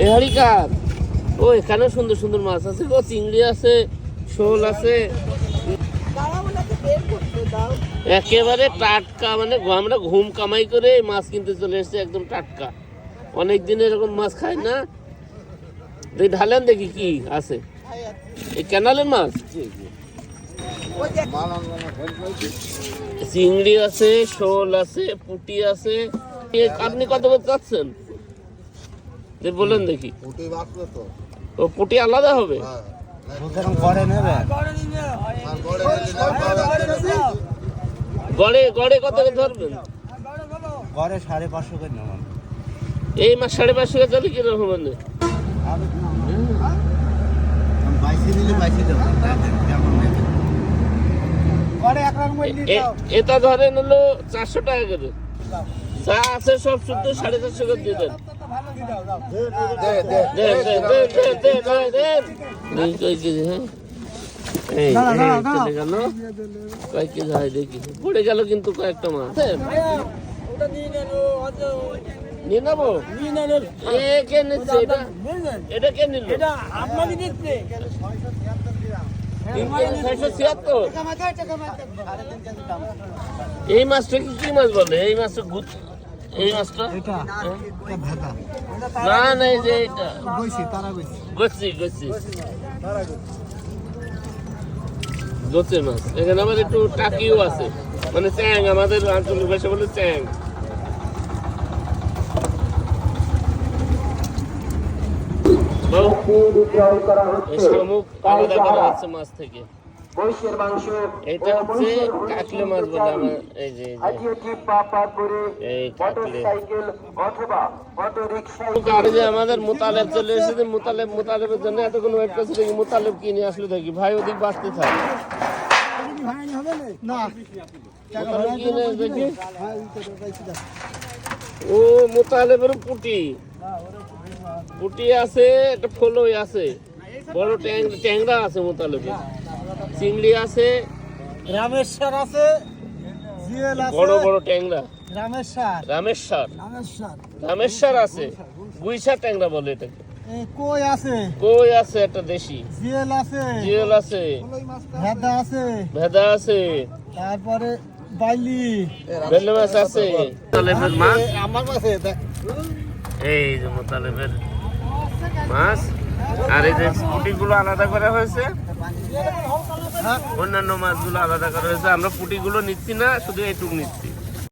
এই হারিকার ও, এখানেও সুন্দর সুন্দর মাছ আছে গো, চিংড়ি আছে, শোল আছে। একেবারে টাটকা মানে আমরা ঘুম কামাই করে মাছ কিনতে চলে এসেছি, একদম টাটকা। অনেক দিন এরকম মাছ খাই না। ঢালেন দেখি কি আছে। এই ক্যানালের মাছ? চিংড়ি আছে, শোল আছে, পুটি আছে। এ আপনি কত করে চাচ্ছেন? যে বলেন দেখি। ও পুটি আলাদা হবে? হ্যাঁ। করে নেবে। আর গড়ে গড়ে গড়ে কত ধরবেন? করে সাড়ে পাঁচশো করে নেবেন এই মাস সাড়ে পাঁচশো কীরকম করে এক রকম এ- এটা ধরেন হলো চারশো টাকা করে। চা আছে সব শুদ্ধ সাড়ে চারশো করে দিয়ে দেন। পড়ে গেল কিন্তু কয়েকটা মাছ এই মাছটা কি মাছ বলে? এই মাছটা এই মাছটা এটা এটা না না এই যে এটা বইছি তারা বইছি গচ্ছি গচ্ছি গচ্ছে মাছ। এখানে আবার একটু টাকিও আছে। মানে চ্যাং আমাদের আঞ্চলিক ভাষা বলে চ্যাং। শামুক আলাদা করা হচ্ছে মাছ থেকে। মহিষের মাংস এটা হচ্ছে কাকলে মাছ বলে আমার এই যে এই যে হাতিয়েটি পা পা করে এই অথবা অটো আর যে আমাদের মোতালেব চলে এসেছে মোতালেব মোতালেবের জন্য এতক্ষণ ওয়েট করছে দেখি মোতালেব কি নিয়ে আসলো দেখি। ভাই ওদিক বাঁচতে থাকে। ও মোতালেবের পুটি। পুটি আছে একটা ফলই আছে। বড় ট্যাং ট্যাংরা আছে মোতালেবে চিংড়ি আছে রামেশ্বর আছে বড় বড় ট্যাংরা। রামেশ্বর। রামেশ্বর। রামেশ্বর। রামেশ্বর আছে গুইসা ট্যাংরা বলে এটাকে। কই আছে? কই আছে একটা দেশি? জিএল আছে। জিওল আছে। ভেদা আছে। ভেদা আছে। তারপরে বাইলি। বেলে মাছ আছে। মাছ আমার কাছে এই যে মোতালেবের মাছ। আর এই যে পুটিগুলো আলাদা করা হয়েছে। অন্যান্য মাছগুলো আলাদা করা হয়েছে। আমরা পুটিগুলো নিচ্ছি না, শুধু এইটুকু নিচ্ছি।